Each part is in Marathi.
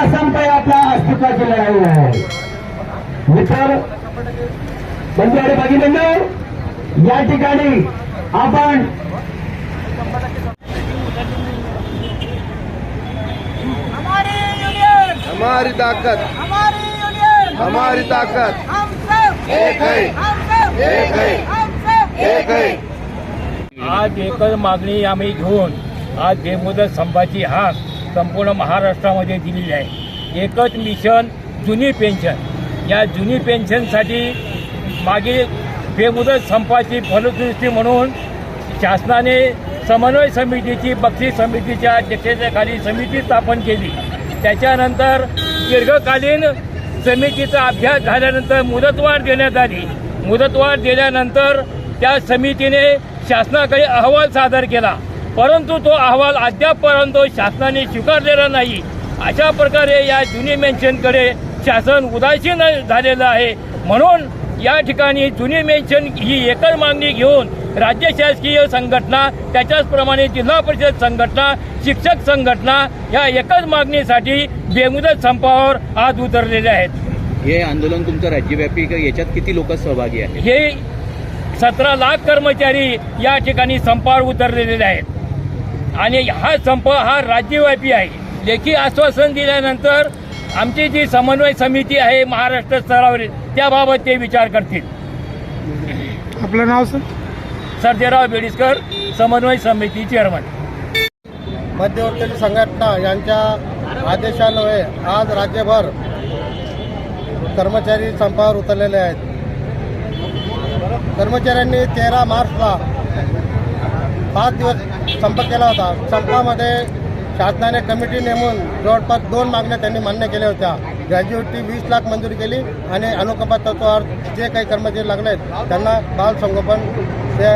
हा संप आहे आपला अस्तित्वाची लढाई आहे. मित्र बंधू आणि भगिनींनो या ठिकाणी आपण हमारी यूनियन हमारी ताकत! हमारी यूनियन हमारी ताकत! हम सब एक है। हम सब एक है। हम सब एक है। आज एकच मागणी आम्ही घेऊन आज बेमुदत संपाची हाक संपूर्ण महाराष्ट्रामध्ये दिलेली आहे. एकच मिशन जुनी पेन्शन. या जुनी पेन्शनसाठी मागे बेमुदत संपाची फलदृष्टी म्हणून शासनाने समन्वय समितीची बक्षीस समितीच्या अध्यक्षतेखाली समिती स्थापन केली. त्याच्यानंतर दीर्घकालीन समितीचा अभ्यास झाल्यानंतर मुदतवाढ देण्यात आली. मुदतवाढ दिल्यानंतर त्या समितीने शासनाकडे अहवाल सादर केला. परंतु तो अहवाल अद्यापपर्यंत शासनाने स्वीकारलेला नाही. अशा प्रकारे या जुनी मेन्शनकडे शासन उदासीन झालेलं आहे. म्हणून या ठिकाणी जुनी मेन्शन ही एकच मागणी घेऊन राज्य शासकीय संघटना त्याच्याचप्रमाणे जिल्हा परिषद संघटना शिक्षक संघटना या एकच मागणीसाठी बेमुदत संपावर आज उतरलेले आहेत. हे आंदोलन तुमचं राज्यव्यापी याच्यात किती लोक सहभागी आहेत? हे सतरा लाख कर्मचारी या ठिकाणी संपावर उतरलेले आहेत. आणि हा संप हा राज्यव्यापी आहे. लेखी आश्वासन दिल्यानंतर आमची जी समन्वय समिती आहे महाराष्ट्र स्तरावरील त्याबाबत ते विचार करतील. आपलं नाव सर? सर्जेराव बेडिसकर समन्वय समिती चेअरमन. मध्यवर्ती संघटना यांच्या आदेशान्वये आज राज्यभर कर्मचारी संपावर उतरलेले आहेत. कर्मचाऱ्यांनी तेरा मार्चला पाच दिवस संप केला होता. संपामध्ये शासनाने कमिटी नेमून जवळपास दोन मागण्या त्यांनी मान्य केल्या होत्या. ग्रॅज्युएटची वीस लाख मंजूर केली आणि अनुकंपा तत्वावर जे काही कर्मचारी लागले आहेत त्यांना बाल संगोपन ते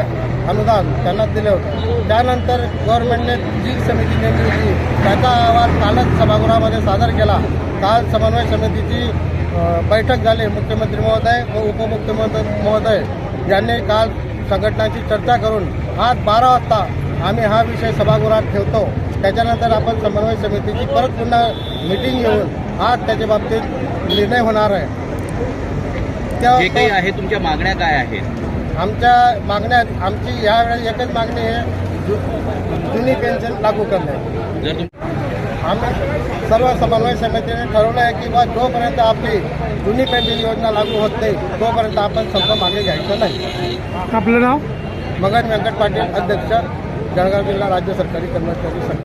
अनुदान त्यांना दिले होते. त्यानंतर गव्हर्नमेंटने जी समिती नेमली होती. त्याचा अहवाल कालच सभागृहामध्ये सादर केला. काल समन्वय समितीची बैठक झाली. मुख्यमंत्री महोदय व उपमुख्यमंत्री महोदय यांनी काल संघटनांची चर्चा करून आज बारा वाजता आम्ही हा विषय सभागृहात ठेवतो. त्याच्यानंतर आपण समन्वय समितीची परत पुन्हा मिटिंग घेऊन आज त्याच्या बाबतीत निर्णय होणार आहे. त्या- जे काही आहे तुमच्या मागण्या काय आहेत? आमच्या मागण्या आमची यावेळी एकच मागणी आहे जुनी पेन्शन लागू करणे. आम्ही सर्व समन्वय समितीने ठरवलं आहे की बा जोपर्यंत आपली जुनी पेन्शन योजना लागू होत नाही तोपर्यंत आपण संप मागे घ्यायचं नाही. आपलं नाव? मगन व्यंकट पाटील अध्यक्ष. जळगाव जिल्हा राज्य सरकारी कर्मचारी संघ.